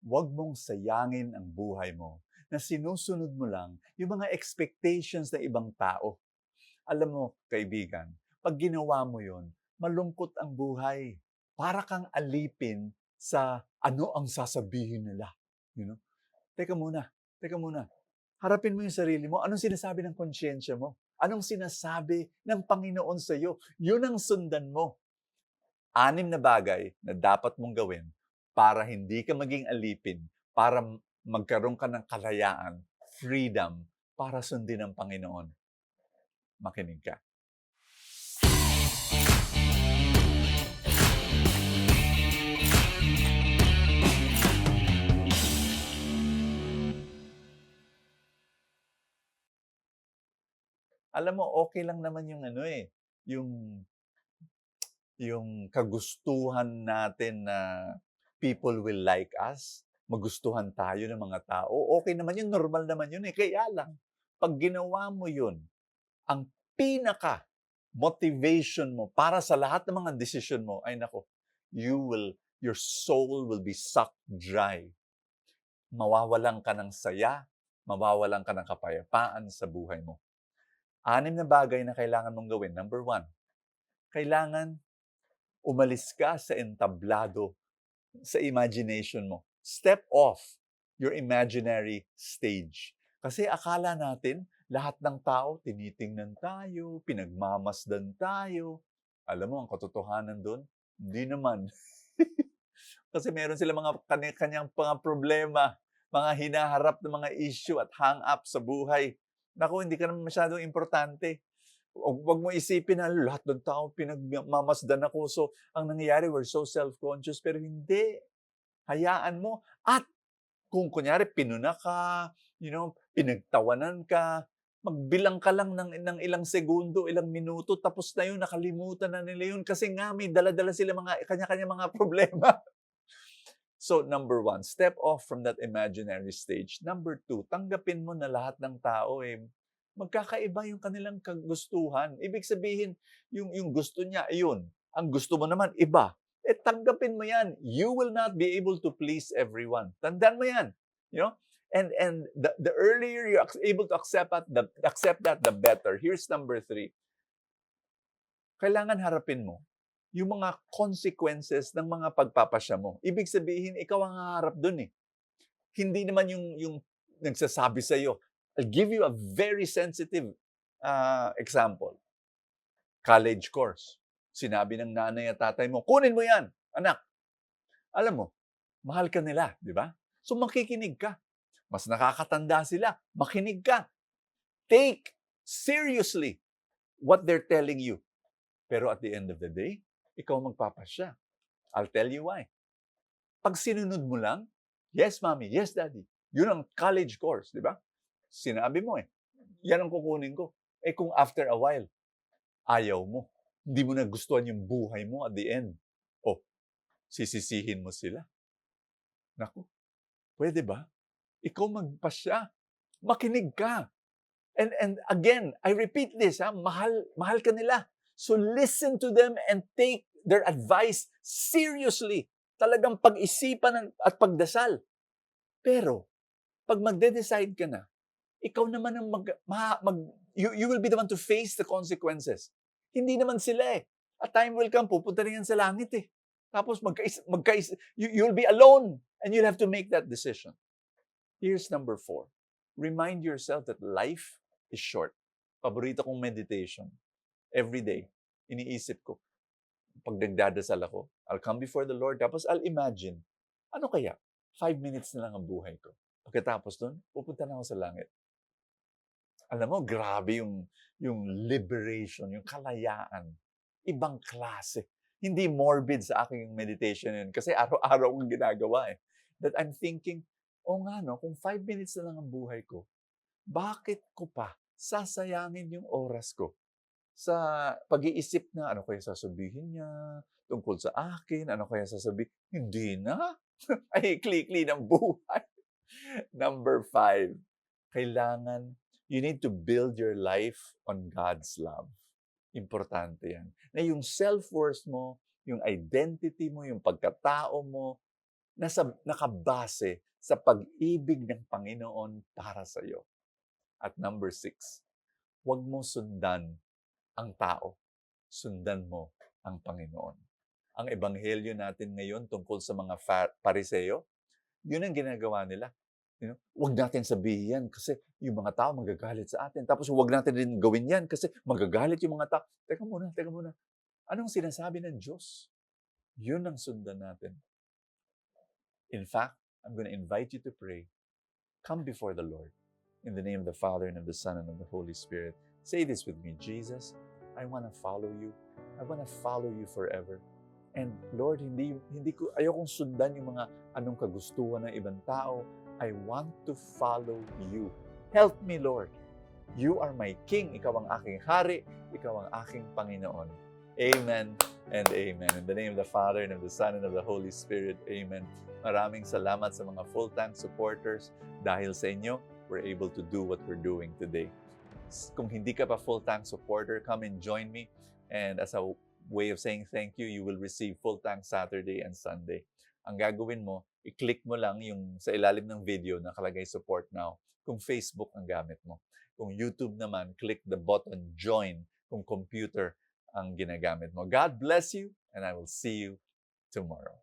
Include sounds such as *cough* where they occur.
Huwag mong sayangin ang buhay mo na sinusunod mo lang yung mga expectations ng ibang tao. Alam mo, kaibigan, pag ginawa mo yon, malungkot ang buhay. Para kang alipin sa ano ang sasabihin nila. You know? Teka muna, teka muna. Harapin mo yung sarili mo. Anong sinasabi ng konsyensya mo? Anong sinasabi ng Panginoon sa iyo? Yun ang sundan mo. Anim na bagay na dapat mong gawin para hindi ka maging alipin, para magkaroon ka ng kalayaan, freedom, para sundin ang Panginoon. Makinig ka. Alam mo, okay lang naman yung ano eh, yung yung kagustuhan natin na people will like us, magustuhan tayo ng mga tao. Okay naman yun, normal naman yun eh. Kaya lang, pag ginawa mo yun, ang pinaka motivation mo para sa lahat ng mga decision mo, ay nako, you will, your soul will be sucked dry. Mawawalan ka ng saya, mawawalan ka ng kapayapaan sa buhay mo. Anim na bagay na kailangan mong gawin. Number one, kailangan umalis ka sa entablado, sa imagination mo. Step off your imaginary stage. Kasi akala natin, lahat ng tao, tinitingnan tayo, pinagmamasdan tayo. Alam mo, ang katotohanan doon, hindi naman. *laughs* Kasi meron sila mga kanya-kanyang mga problema, mga hinaharap na mga issue at hang-up sa buhay. Naku, hindi ka naman masyadong importante. Huwag mo isipin na lahat ng tao pinagmamasdan ako. So, ang nangyayari, we're so self-conscious. Pero hindi. Hayaan mo. At kung kunyari, pinuna ka, you know, pinagtawanan ka, magbilang ka lang ng, ng ilang segundo, ilang minuto, tapos na yun, nakalimutan na nila yun. Kasi nga, may dala-dala sila mga kanya-kanya mga *laughs* problema. So, number one, step off from that imaginary stage. Number two, tanggapin mo na lahat ng tao eh, magkakaiba yung kanilang kagustuhan. Ibig sabihin, yung, yung gusto niya, ayun. Ang gusto mo naman, iba. Eh, tanggapin mo yan. You will not be able to please everyone. Tandaan mo yan. You know? And, and the, the earlier you're able to accept that, the, accept that, the better. Here's number three. Kailangan harapin mo yung mga consequences ng mga pagpapasya mo. Ibig sabihin, ikaw ang haharap dun eh. Hindi naman yung, yung nagsasabi sa iyo. I'll give you a very sensitive uh, example. College course. Sinabi ng nanay at tatay mo, kunin mo yan, anak. Alam mo, mahal ka nila, di ba? So makikinig ka. Mas nakakatanda sila, makinig ka. Take seriously what they're telling you. Pero at the end of the day, ikaw magpapasya. I'll tell you why. Pag sinunod mo lang, yes, mommy, yes, daddy, yun ang college course, di ba? Sinabi mo eh, yan ang kukunin ko. Eh kung after a while, ayaw mo, hindi mo nagustuhan yung buhay mo at the end, oh, sisisihin mo sila. Naku, pwede ba? Ikaw magpasya. Makinig ka. And, and again, I repeat this, ha? Mahal, mahal ka nila. So listen to them and take their advice seriously. Talagang pag-isipan at pagdasal. Pero, pag magde-decide ka na, ikaw naman ang mag, ma, mag you, you will be the one to face the consequences. Hindi naman sila eh. A time will come, pupunta rin yan sa langit eh. Tapos magkais, magkais, you, you'll be alone and you'll have to make that decision. Here's number four. Remind yourself that life is short. Paborito kong meditation. Every day, iniisip ko, pag nagdadasal ako, I'll come before the Lord, tapos I'll imagine, ano kaya? Five minutes na lang ang buhay ko. Pagkatapos nun, pupunta na ako sa langit. Alam mo, grabe yung, yung liberation, yung kalayaan. Ibang klase. Hindi morbid sa aking meditation yun. Kasi araw-araw kong ginagawa eh. That I'm thinking, oh nga no, kung five minutes na lang ang buhay ko, bakit ko pa sasayangin yung oras ko sa pag-iisip na ano kaya sasabihin niya tungkol sa akin, ano kaya sasabihin, hindi na. *laughs* Ay, klikli ng buhay. *laughs* Number five, kailangan, you need to build your life on God's love. Importante yan. Na yung self-worth mo, yung identity mo, yung pagkatao mo, nasa, nakabase sa pag-ibig ng Panginoon para sa iyo. At number six, huwag mo sundan ang tao. Sundan mo ang Panginoon. Ang ebanghelyo natin ngayon tungkol sa mga fa- pariseo, yun ang ginagawa nila. You know, huwag natin sabihin yan kasi yung mga tao magagalit sa atin. Tapos huwag natin rin gawin yan kasi magagalit yung mga tao. Teka muna, teka muna. Anong sinasabi ng Diyos? Yun ang sundan natin. In fact, I'm going to invite you to pray. Come before the Lord. In the name of the Father, and of the Son, and of the Holy Spirit. Say this with me Jesus, I want to follow you. I want to follow you forever. And Lord, hindi, hindi ko, ayokong sundan yung mga anong kagustuhan ng ibang tao. I want to follow you. Help me, Lord. You are my King. Ikaw ang aking hari. Ikaw ang aking Panginoon. Amen and amen. In the name of the Father, and of the Son, and of the Holy Spirit. Amen. Maraming salamat sa mga full-time supporters. Dahil sa inyo, we're able to do what we're doing today. Kung hindi ka pa full-time supporter, come and join me. And as a way of saying thank you, you will receive full-time Saturday and Sunday. Ang gagawin mo, i-click mo lang yung sa ilalim ng video na nakalagay support now. Kung Facebook ang gamit mo. Kung YouTube naman, click the button join kung computer ang ginagamit mo. God bless you and I will see you tomorrow.